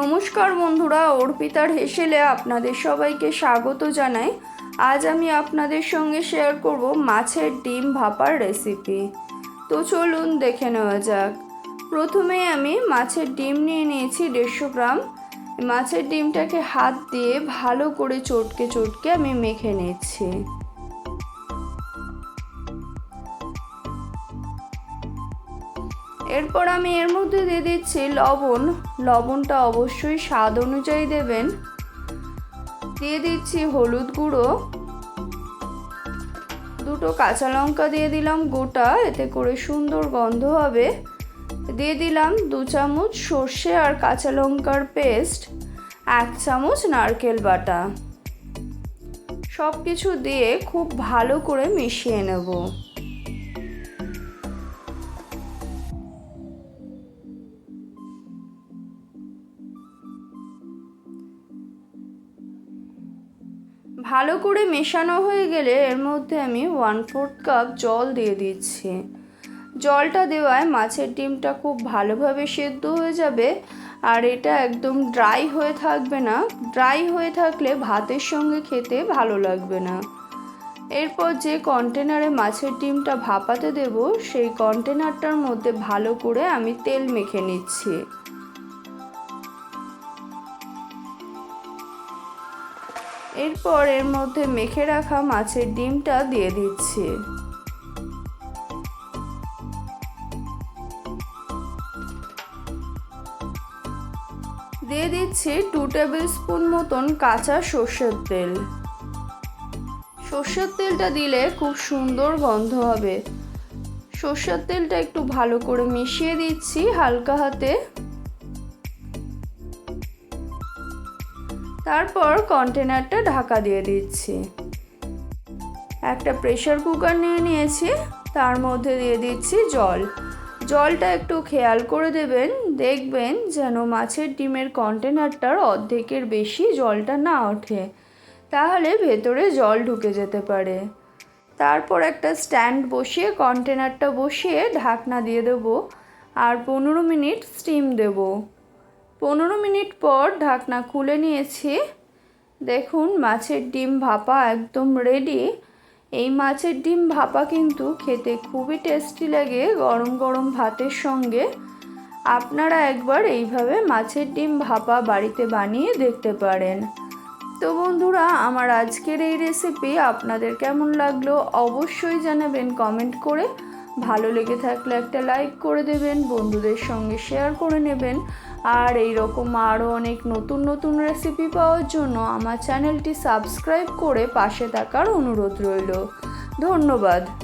নমস্কার বন্ধুরা, অর্পিতার হেসেলে আপনাদের সবাইকে স্বাগত জানাই। আজ আমি আপনাদের সঙ্গে শেয়ার করব মাছের ডিম ভাপার রেসিপি তো চলুন দেখে নেওয়া যাক। প্রথমে আমি মাছের ডিম নিয়ে নিয়েছি দেড়শো গ্রাম। মাছের ডিমটাকে হাত দিয়ে ভালো করে চটকে চটকে আমি মেখে নিচ্ছি। এরপর আমি এর মধ্যে দিয়ে দিচ্ছি লবণ। লবণটা অবশ্যই স্বাদ অনুযায়ী দেবেন। দিয়ে দিচ্ছি হলুদ গুঁড়ো। দুটো কাঁচা লঙ্কা দিয়ে দিলাম গোটা, এতে করে সুন্দর গন্ধ হবে। দিয়ে দিলাম দু চামচ সর্ষে আর কাঁচা লঙ্কার পেস্ট, এক চামচ নারকেল বাটা। সব কিছু দিয়ে খুব ভালো করে মিশিয়ে নেব। ভালো করে মেশানো হয়ে গেলে এর মধ্যে আমি ওয়ান ফোর্থ কাপ জল দিয়ে দিচ্ছি। জলটা দেওয়ায় মাছের ডিমটা খুব ভালোভাবে সেদ্ধ হয়ে যাবে আর এটা একদম ড্রাই হয়ে থাকবে না। ড্রাই হয়ে থাকলে ভাতের সঙ্গে খেতে ভালো লাগবে না। এরপর যে কন্টেনারে মাছের ডিমটা ভাপাতে দেব, সেই কন্টেনারটার মধ্যে ভালো করে আমি তেল মেখে নিচ্ছি। এরপর এর মধ্যে মেখে রাখা মাছের ডিমটা দিয়ে দিচ্ছি। দিয়ে দিচ্ছি টু টেবিল স্পুন মতন কাঁচা সর্ষের তেল। সর্ষের তেলটা দিলে খুব সুন্দর গন্ধ হবে। সর্ষের তেলটা একটু ভালো করে মিশিয়ে দিচ্ছি হালকা হাতে। তারপর কন্টেনারটা ঢাকা দিয়ে দিচ্ছি। একটা প্রেশার কুকার নিয়ে নিয়েছি, তার মধ্যে দিয়ে দিচ্ছি জল। জলটা একটু খেয়াল করে দেবেন, দেখবেন যেন মাছের ডিমের কন্টেনারটার অর্ধেকের বেশি জলটা না ওঠে। তাহলে ভেতরে জল ঢুকে যেতে পারে। তারপর একটা স্ট্যান্ড বসিয়ে কন্টেনারটা বসিয়ে ঢাকনা দিয়ে দেবো, আর পনেরো মিনিট স্টিম দেবো। পনেরো মিনিট পর ঢাকনা খুলে নিয়েছি। দেখুন, মাছের ডিম ভাপা একদম রেডি এই মাছের ডিম ভাপা কিন্তু খেতে খুবই টেস্টি লাগে গরম গরম ভাতের সঙ্গে। আপনারা একবার এইভাবে মাছের ডিম ভাপা বাড়িতে বানিয়ে দেখতে পারেন। তো বন্ধুরা, আমার আজকের এই রেসিপি আপনাদের কেমন লাগল অবশ্যই জানাবেন কমেন্ট করে। ভালো লেগে থাকলে একটা লাইক করে দেবেন, বন্ধুদের সঙ্গে শেয়ার করে নেবেন। আর এই রকম আরও অনেক নতুন নতুন রেসিপি পাওয়ার জন্য আমার চ্যানেলটি সাবস্ক্রাইব করে পাশে থাকার অনুরোধ রইল। ধন্যবাদ।